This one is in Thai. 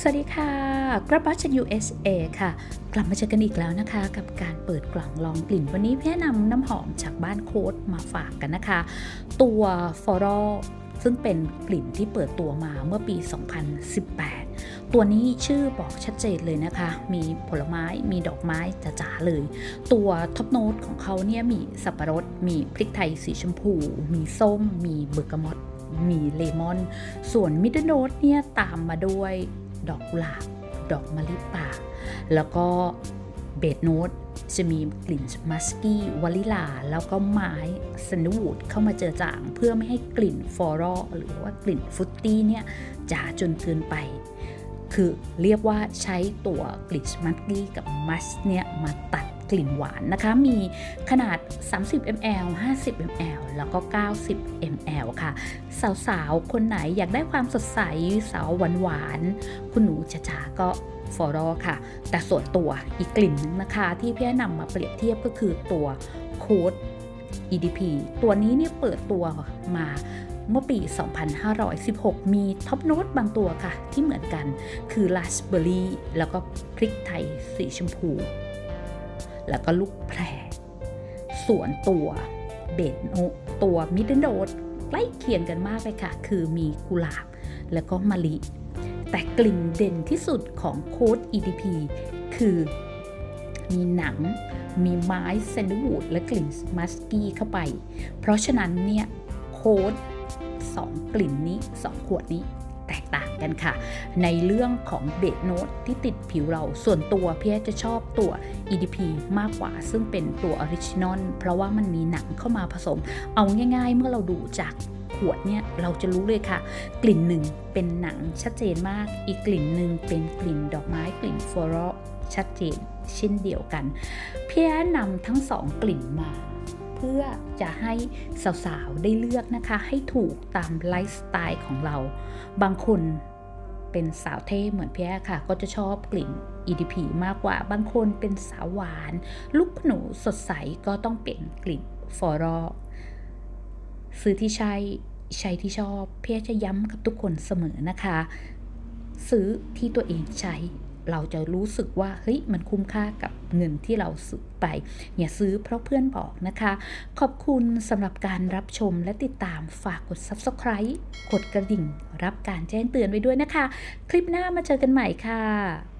สวัสดีค่ะกระป๋าจาก USA ค่ะ กลับมาเจอกันอีกแล้วนะคะ กับการเปิดกล่องลองกลิ่น วันนี้พี่แนะนำน้ำหอมจากบ้านโค้ดมาฝากกันนะคะ ตัวฟอร l ซึ่งเป็นกลิ่นที่เปิดตัวมาเมื่อปี 2018 ตัวนี้ชื่อบอกชัดเจนเลยนะคะ มีผลไม้ มีดอกไม้จ๋าๆเลย ตัวท็อปโน้ตของเขาเนี่ยมีสับปะรด มีพริกไทยสีชมพู มีส้ม มีเบอร์กามอตมีเลมอน ส่วนมิดเดิลโนตเนี่ยตามมาด้วย ดอกกุหลาบ ดอกมะลิป่า แล้วก็เบสโนตจะมีกลิ่นมัสกี้วาลิลา แล้วก็ไม้สันดวูดเข้ามาเจอจาง เพื่อไม่ให้กลิ่นฟลอรอหรือว่ากลิ่นฟุตตี้เนี่ยจ๋าจนเกินไป คือเรียกว่าใช้ตัวกลิ่นมัสกี้กับมัสเนี่ยมาตัด กลิ่นหวานนะคะ มีขนาด 30 ml 50 ml แล้วก็ 90 ml ค่ะ สาวๆ คนไหนอยากได้ความสดใสสาวหวานๆ คุณหนูจ๋าๆก็ฟอรอค่ะ แต่ส่วนตัวอีกกลิ่นนึงนะคะ ที่พี่นำมาเปรียบเทียบก็คือตัวโค้ด EDP ตัวนี้เนี่ยเปิดตัวมาเมื่อปี 2516 มีท็อปโน้ตบางตัวค่ะ ที่เหมือนกันคือราสเบอร์รี่แล้วก็พริกไทยสีชมพู แล้วก็ลูกแพรส่วนตัวเบสโนตัวมิดเดิลโนตใกล้เคียงกันมากเลยค่ะ คือมีกุหลาบแล้วก็มะลิ แต่กลิ่นเด่นที่สุดของโค้ด EDP คือมีหนัง มีไม้เซนด์วูดและกลิ่นมัสกี้เข้าไป เพราะฉะนั้นเนี่ย โค้ด2กลิ่นนี้ 2 ขวดนี้ แตกต่างกันค่ะ ในเรื่องของเบสโนตที่ติดผิวเราส่วนตัวพี่จะชอบตัว EDP มากกว่า ซึ่งเป็นตัวออริจินอลเพราะว่ามันมีหนังเข้ามาผสม เอาง่าย ๆ เมื่อเราดูจากขวดเนี่ยเราจะรู้เลยค่ะ กลิ่นหนึ่งเป็นหนังชัดเจนมาก อีกกลิ่นหนึ่งเป็นกลิ่นดอกไม้กลิ่นฟลอรลชัดเจนเช่นเดียวกัน เพี่แอนนำทั้งสองกลิ่นมา เพื่อจะให้สาวๆ ได้เลือกนะคะ ให้ถูกตามไลฟ์สไตล์ของเรา บางคนเป็นสาวเท่เหมือนพี่แอค่ะ ก็จะชอบกลิ่น EDP มากกว่า บางคนเป็นสาวหวาน ลูกหนูสดใสก็ต้องเป็นกลิ่นฟอรลซื้อที่ใช่ใช้ที่ชอบ เพี่จะย้ำกับทุกคนเสมอนะคะ ซื้อที่ตัวเองใช้ เราจะรู้สึกว่าเฮ้ยมันคุ้มค่ากับเงินที่เราซื้อไปอย่าซื้อเพราะเพื่อนบอกนะคะ ขอบคุณสำหรับการรับชมและติดตามฝากกด Subscribe กดกระดิ่ง รับการแจ้งเตือนไว้ด้วยนะคะ คลิปหน้ามาเจอกันใหม่ค่ะ